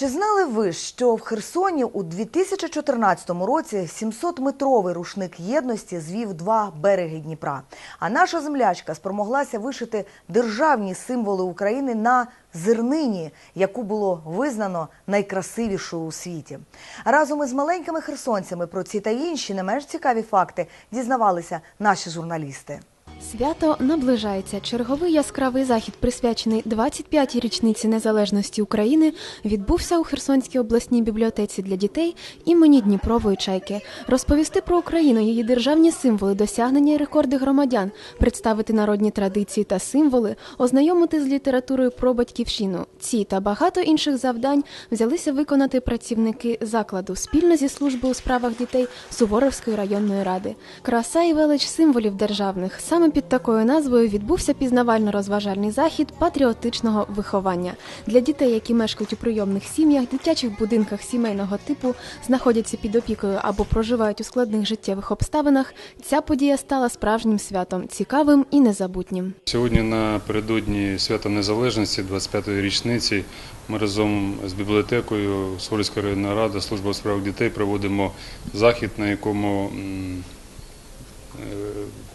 Чи знали ви, що в Херсоні у 2014 році 700-метровий рушник єдності звів два береги Дніпра? А наша землячка спромоглася вишити державні символи України на зернині, яку було визнано найкрасивішою у світі. Разом із маленькими херсонцями про ці та інші не менш цікаві факти дізнавалися наші журналісти. Свято наближається. Черговий яскравий захід, присвячений 25-й річниці незалежності України, відбувся у Херсонській обласній бібліотеці для дітей імені Дніпрової чайки. Розповісти про Україну, її державні символи, досягнення і рекорди громадян, представити народні традиції та символи, ознайомити з літературою про батьківщину. Ці та багато інших завдань взялися виконати працівники закладу спільно зі службою у справах дітей Суворовської районної ради. Краса і велич символів державних саме під такою назвою відбувся пізнавально-розважальний захід патріотичного виховання для дітей, які мешкають у прийомних сім'ях, дитячих будинках сімейного типу, знаходяться під опікою або проживають у складних життєвих обставинах. Ця подія стала справжнім святом, цікавим і незабутнім. Сьогодні напередодні свята Незалежності, 25-ї річниці, ми разом з бібліотекою Сорська районна рада, служба у справах дітей проводимо захід, на якому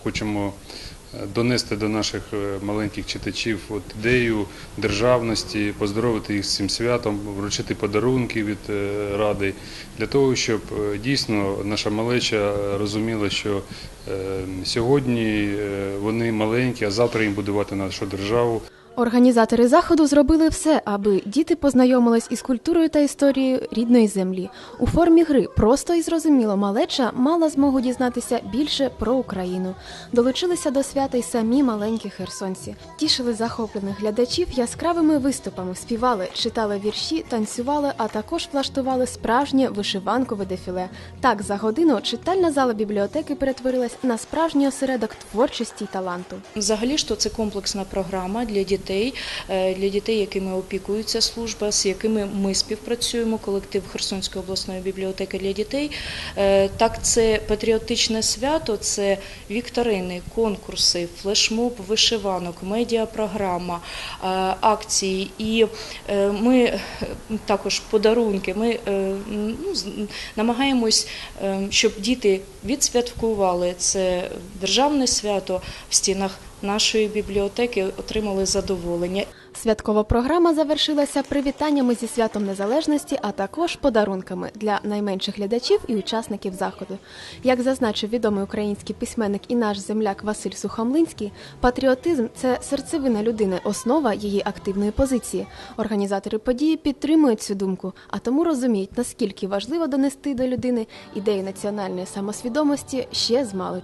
хочемо донести до наших е, маленьких читачів от ідею державності, поздоровити їх з цим святом, вручити подарунки від е, ради для того, щоб е, дійсно наша малеча розуміла, що е, сьогодні е, вони маленькі, а завтра їм будувати нашу державу. Організатори заходу зробили все, аби діти познайомились із культурою та історією рідної землі. У формі гри просто і зрозуміло малеча мала змогу дізнатися більше про Україну. Долучилися до свята й самі маленькі херсонці. Тішили захоплених глядачів яскравими виступами, співали, читали вірші, танцювали, а також влаштували справжнє вишиванкове дефіле. Так за годину читальна зала бібліотеки перетворилась на справжній осередок творчості й таланту. Взагалі ж то це комплексна програма для дітей, е, для дітей, якими опікується служба, з якими ми співпрацюємо, колектив Херсонської обласної бібліотеки для дітей. Е, Так, це патріотичне свято, це вікторини, конкурси, флешмоб вишиванок, медіапрограма, е, акції і ми також подарунки. Ми ну, намагаємось, щоб діти відсвяткували це державне свято в стінах нашої бібліотеки, отримали задоволення. Святкова програма завершилася привітаннями зі святом незалежності, а також подарунками для найменших глядачів і учасників заходу. Як зазначив відомий український письменник і наш земляк Василь Сухомлинський, патріотизм це серцевина людини, основа її активної позиції. Організатори події підтримують цю думку, а тому розуміють, наскільки важливо донести до людини ідею національної самосвідомості ще з маличку.